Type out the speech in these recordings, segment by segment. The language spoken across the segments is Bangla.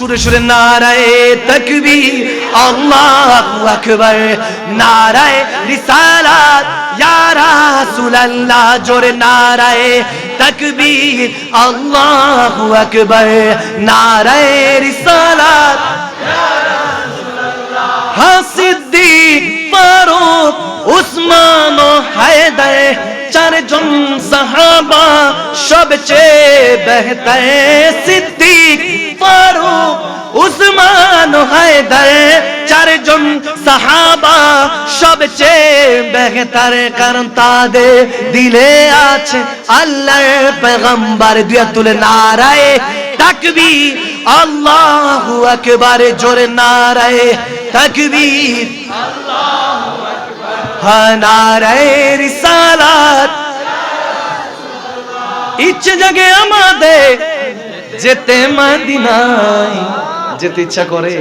সুরে সুরে নারায় তকবীর, আল্লাহু আকবার। নারায় রিসালাত, ইয়া রাসূলুল্লাহ, জোরে নারায় তকবীর, আল্লাহু আকবার। নারায় রিসালাত সিদ্দিক ফারুক, উসমান ও হায়দার, চারজন সাহাবা সবচেয়ে বেহতর সিদ্দিক। ফারুক উসমান হায়দার চারজন সাহাবা সবচেয়ে বেহতর কারণ তাদের দিলে আছে আল্লাহর পেগম্বর দুয়া তুলে নারায়, তাকবীর, আল্লাহু আকবার, জোরে নারায় তাকবীর। হ্যাঁ নারায় রিসালাত। ইচ্ছে জাগে আমাদের যেতে মদিনায়, যেতে ইচ্ছা করে।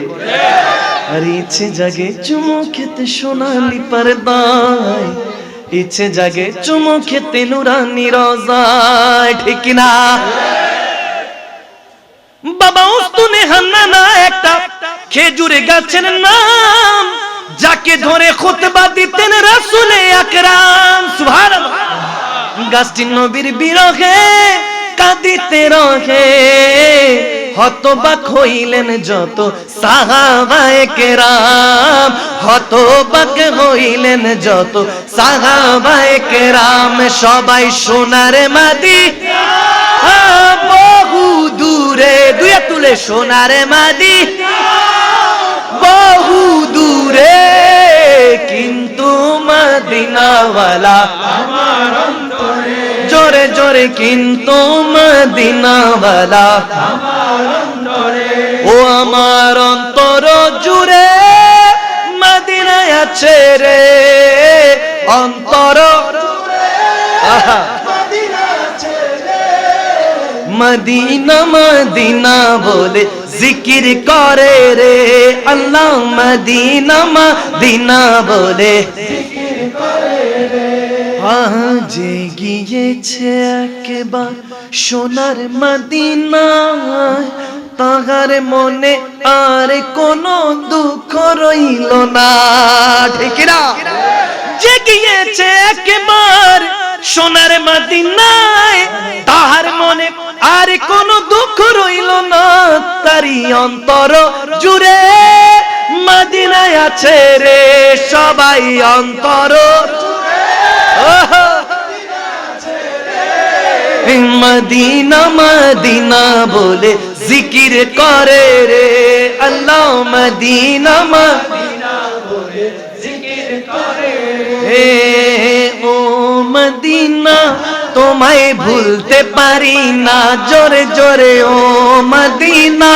আর ইচ্ছে জাগে চুমু খেতে সোনালি পর্দায়। ইচ্ছে জাগে চুমু খেতে নুরানি রোজায়, ঠিক না বাবা উস্তুনে হান্নানা একটা খেজুরে গাছের নাম, যাকে ধরে খুতবা দিতেন রাসূলে আকরাম। সুবহানাল্লাহ। গাছটি নবীর বিরহে কাঁদিতে রহে। হতবাক হইলেন যত সাহাবায়ে কেরাম। হতবাক হইলেন যত সাহাবায়ে কেরাম। সবাই সোনার মাদি বহু দূরে দুয়ে তুলে সোনার মাদি বহু দূরে, কিন্তু মদিনাওয়ালা জোরে জোরে কিন্তু মদিনাওয়ালা। ও আমার অন্তর জুড়ে মদিনায় আছে রে। অন্তর মদিনা মদিনা বলে জিকির করে রে। আল্লাহ মদিনা মদিনা বলে আজে গিয়েছে একবার সোনার মদিনায়। তাহার মনে আর কোনো দুঃখ রইল না। ঠিক না যে গিয়েছে একবার সোনার মদিনায়। তাহার মনে আর কোনো দুঃখ রইল না। তারি অন্তর জুড়ে মদিনায় আছে রে সবাই অন্তর। মদিনা মদিনা বলে জিকির করে রে। আল্লাহ মদিনা মদিনা বলে ও মদিনা, তোমায় ভুলতে পারি না। জোরে জোরে, ও মদিনা,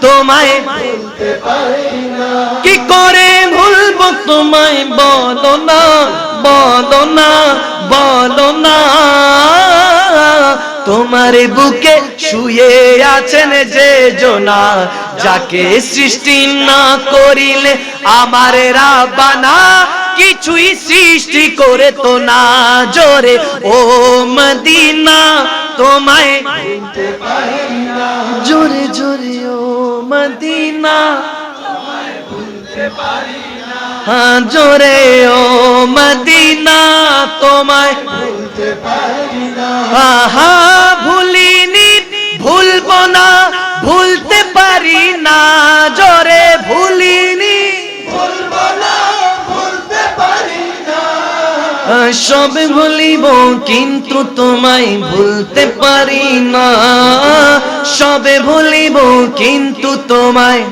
তোমায় ভুলতে পারি না। কি করে ভুলবো তোমায় বলো না। বলো না বলো না তোমার বুকে শুয়ে আছেন যে জোনা, যাকে সৃষ্টি না করিলে আমার রাবানা কিছুই সৃষ্টি করে তো না। জোরে, ও মদিনা, তোমায় জোরে জোরে, ও মদিনা হ্যাঁ জোরে ও মদিনা তোমায় আহা ভুলিনি ভুলবো না ভুলতে পারি না জোরে ভুলিনি। সব ভুলিব কিন্তু তোমায় ভুলতে পারি না। সবে ভুলিব কিন্তু তোমায়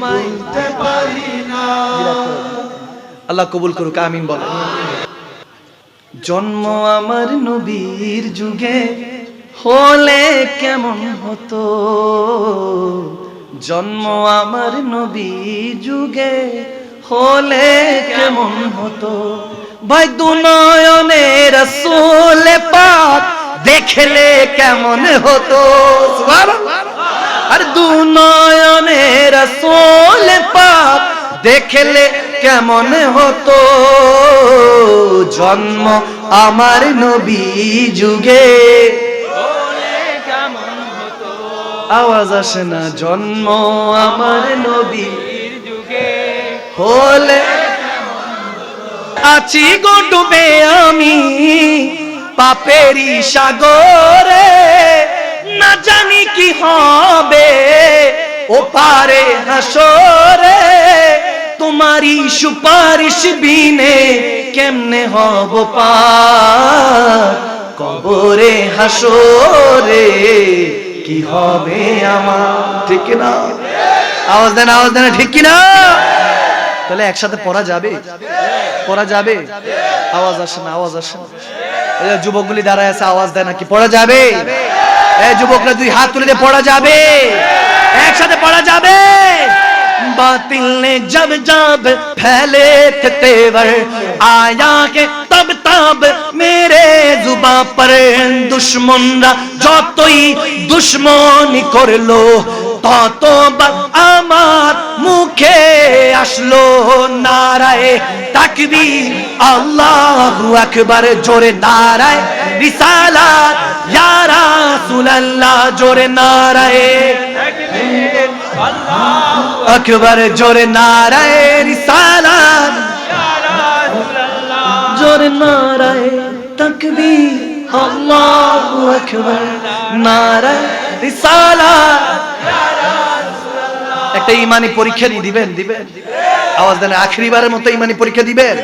আল্লাহ কবুল করুক, আমিন বলে জন্ম আমার নবীর যুগে হলে কেমন হতো? জন্ম আমার নবী যুগে হলে কেমন হতো? ভাই দুনয়নে রসুল পাক দেখলে কেমন হতো। আর দুনয়নে রসুল পাক দেখলে কেমন হতো? জন্ম আমার নবী যুগে। আওয়াজ আসে না, জন্ম আমার নবীর যুগে। হলে আছি গো ডুবে আমি পাপেরি সাগরে। না জানি কি হবে ও পারে হাসরে। তোমারই সুপারিশ বিনে কেমনে হব পার? কবরে হাসরে কি হবে আমার? ঠিক না আওয়াজ দেন আওয়াজ দেন, ঠিক কি না তাহলে একসাথে পড়া যাবে? পড়া যাবে? আওয়াজ আসে না, আওয়াজ আসে না। যুবকগুলি দাঁড়ায় আছে, আওয়াজ দেয় নাকি? পড়া যাবে? যুবকরা দুই হাত তুলে দিয়ে পড়া যাবে। একসাথে পড়া যাবে। बातिल ने जब जब फैले थे तेवर आया के तब तब मेरे जुबा पर दुश्मनरा যতই দুশ্মনী করলো ততবার আমার মুখে আসলো নারায় তাকবীর আল্লাহু আকবার জোরে নারায় রিসালাত ইয়া রাসূলুল্লাহ জোরে নারায় আকবার। জোরে নারায় রিসালাত। জোরে নারায় তাকবীর। আল্লাহু আকবার। নারায় রিসালাত। একটা ইমানি পরীক্ষা দিবেন দিবেন। আওয়াজ দেন আখরিবারের মতো ইমানি পরীক্ষা দিবেন।